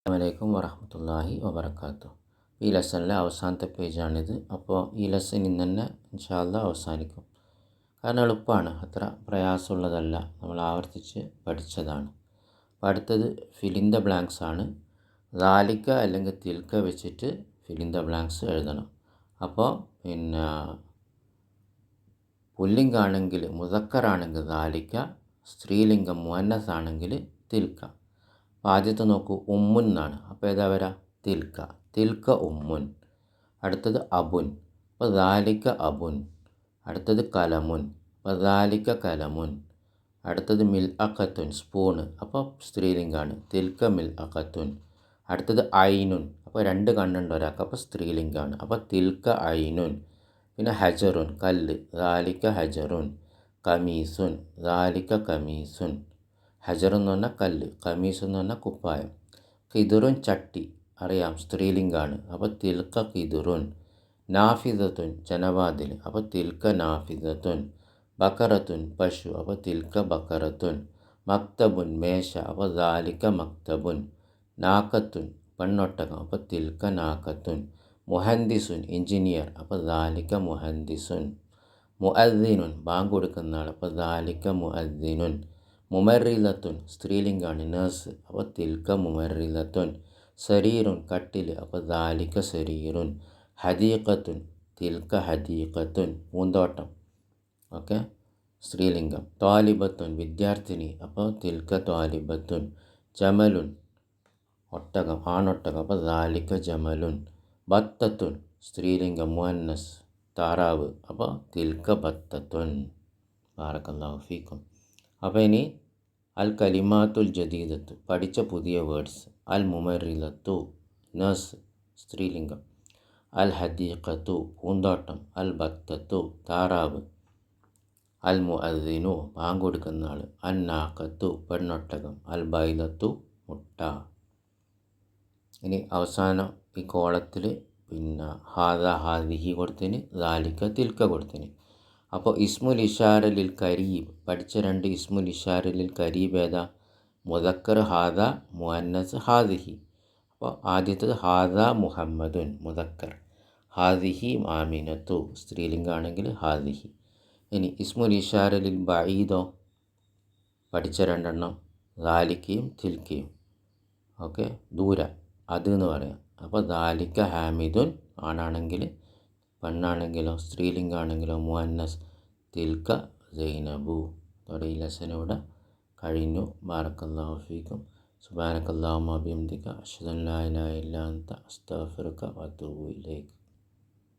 അസ്സലാമലൈക്കും വറഹമത്തല്ലാഹി വബർക്കാത്തു ഈ ലെസണിലെ അവസാനത്തെ പേജാണിത്. അപ്പോൾ ഈ ലെസൺ ഇന്ന് തന്നെ ഇൻഷാല്ല അവസാനിക്കും. കാരണം എളുപ്പമാണ്. അത്ര പ്രയാസമുള്ളതല്ല. നമ്മൾ ആവർത്തിച്ച് പഠിച്ചതാണ്. അപ്പോൾ അടുത്തത് ഫിലിൻ ദ ബ്ലാങ്ക്സ് ആണ്. ദാലിക്ക അല്ലെങ്കിൽ തിൽക്ക വെച്ചിട്ട് ഫിലിൻ ദ ബ്ലാങ്ക്സ് എഴുതണം. അപ്പോൾ പിന്നെ പുല്ലിംഗാണെങ്കിൽ മുതക്കറാണെങ്കിൽ ദാലിക്ക സ്ത്രീലിംഗം മുന്നസ് ആണെങ്കിൽ തിൽക്ക. ആദ്യത്തെ നോക്കൂ ഉമ്മുൻ എന്നാണ്. അപ്പോൾ ഏതാ വരാ? തിൽക്ക. തിൽക്ക ഉമ്മുൻ. അടുത്തത് അബുൻ. അപ്പോൾ ദാലിക്ക അബുൻ. അടുത്തത് കലമുൻ. അപ്പോൾ ദാലിക്ക കലമുൻ. അടുത്തത് മിൽ അക്കത്തുൻ സ്പൂണ്. അപ്പോൾ സ്ത്രീലിംഗാണ്. തിൽക്ക മിൽ അക്കത്തുൻ അടുത്തത് ഐനുൻ. അപ്പോൾ രണ്ട് കണ്ണുണ്ട് ഒരാൾക്ക്. അപ്പോൾ സ്ത്രീലിംഗാണ്. അപ്പോൾ തിൽക്ക ഐനുൻ. പിന്നെ ഹജറുൻ കല്ല്. ദാലിക്ക ഹജറുൻ. കമീസുൻ. ദാലിക്ക കമീസുൻ. ഹജർ എന്ന് പറഞ്ഞാൽ കല്ല് കമീസ് എന്ന് പറഞ്ഞാൽ കുപ്പായം. കിതുറുൻ ചട്ടി അറിയാം സ്ത്രീലിംഗാണ്. അപ്പോൾ തിൽക്ക കിതുറുൻ നാഫിദത്തുൻ ജനവാതിൽ. അപ്പോൾ തിൽക്ക നാഫിദത്തുൻ ബക്കറത്തുൻ പശു. അപ്പോൾ തിൽക്ക ബക്കറത്തുൻ മക്തബുൻ മേശ. അപ്പോൾ ദാലിക്ക മക്തബുൻ നാക്കത്തുൻ പെണ്ണൊട്ടകം. അപ്പോൾ തിൽക്ക നാക്കത്തുൻ മുഹന്ദിസുൻ എഞ്ചിനീയർ. അപ്പോൾ ദാലിക്ക മുഹന്ദിസുൻ മുഅദ്ദിനുൻ ബാങ്ക് കൊടുക്കുന്ന ആൾ അപ്പോൾ ദാലിക്ക മുഅദ്ദിനുൻ. മുമറിലത്തുൻ സ്ത്രീലിംഗാണ് നേഴ്സ് അപ്പോൾ തിൽക്ക മുമറിലത്തുൻ. സരീറുൻ കട്ടിൽ അപ്പോൾ ദാലിക്ക സരീറുൻ. ഹദീഖത്തുൻ തിൽക്ക ഹദീഖത്തുൻ. പൂന്തോട്ടം ഓക്കെ? സ്ത്രീലിംഗം. ത്വാലിബത്തുൻ വിദ്യാർത്ഥിനി അപ്പോൾ തിൽക്ക ത്വാലിബത്തുൻ. ജമലുൻ ഒട്ടകം ആണൊട്ടകം അപ്പോൾ ദാലിക്ക ജമലുൻ. ബത്തത്തുൻ സ്ത്രീലിംഗം മുഹന്നസ് താറാവ് അപ്പോൾ തിൽക്ക ബത്തത്തുൻ. ബാറക്കല്ലാഹു അപ്പോൾ ഇനി അൽ കലിമാത്തുൽ ജദീദത്ത് പഠിച്ച പുതിയ വേർഡ്സ് അൽ മുമറിലത്തു നസ് സ്ത്രീലിംഗം അൽ ഹദീഖത്തു പൂന്തോട്ടം അൽ ബത്തത്തു താറാവ് അൽ മുഅദ്ദിനു പാങ്കൊടുക്കുന്ന ആൾ അൽ നാക്കത്തു പെണ്ണൊട്ടകം അൽ ബൈലത്തു മുട്ട. ഇനി അവസാനം ഈ കോളത്തിൽ പിന്നെ ഹാദ ഹാദിഹി കൊടുത്തിന് ദാലിക്ക തിൽക്ക കൊടുത്തിന് അപ്പോൾ ഇസ്മുൽ ഇഷാരലിൽ കരീബ് പഠിച്ച രണ്ട് ഇസ്മുൽ ഇഷാരലിൽ കരീബ് ഏതാ? മുദക്കർ ഹാദ മുഹന്നസ് ഹാദിഹി. അപ്പോൾ ആദ്യത്തത് ഹാദ മുഹമ്മദുൻ മുദക്കർ. ഹാദിഹി ആമിനത്തു സ്ത്രീലിംഗാണെങ്കിൽ ഹാദിഹി. ഇനി ഇസ്മുൽ ഇഷാരലിൽ ബഈദോ? പഠിച്ച രണ്ടെണ്ണം. ദാലിക്കയും തിൽക്കയും. ഓക്കെ? ദൂര. അത് എന്ന് പറയാം. അപ്പോൾ ദാലിക്ക ഹാമിദുൻ ആണാണെങ്കിൽ പെണ്ണാണെങ്കിലോ സ്ത്രീലിംഗാണെങ്കിലോ മുഹന്നസ് തിൽക്ക സൈനബു. അതോടെ ഈ ലെസൺ ഇവിടെ കഴിഞ്ഞു. ബാറക്കല്ലാഹു ഫീക്കും. സുബാനക്കല്ലാഹു അബിയംദിക്ക അഷ്ഹദു അൻ ഇല്ലാ അന്ത. വഅതൂബു ഇലൈക്.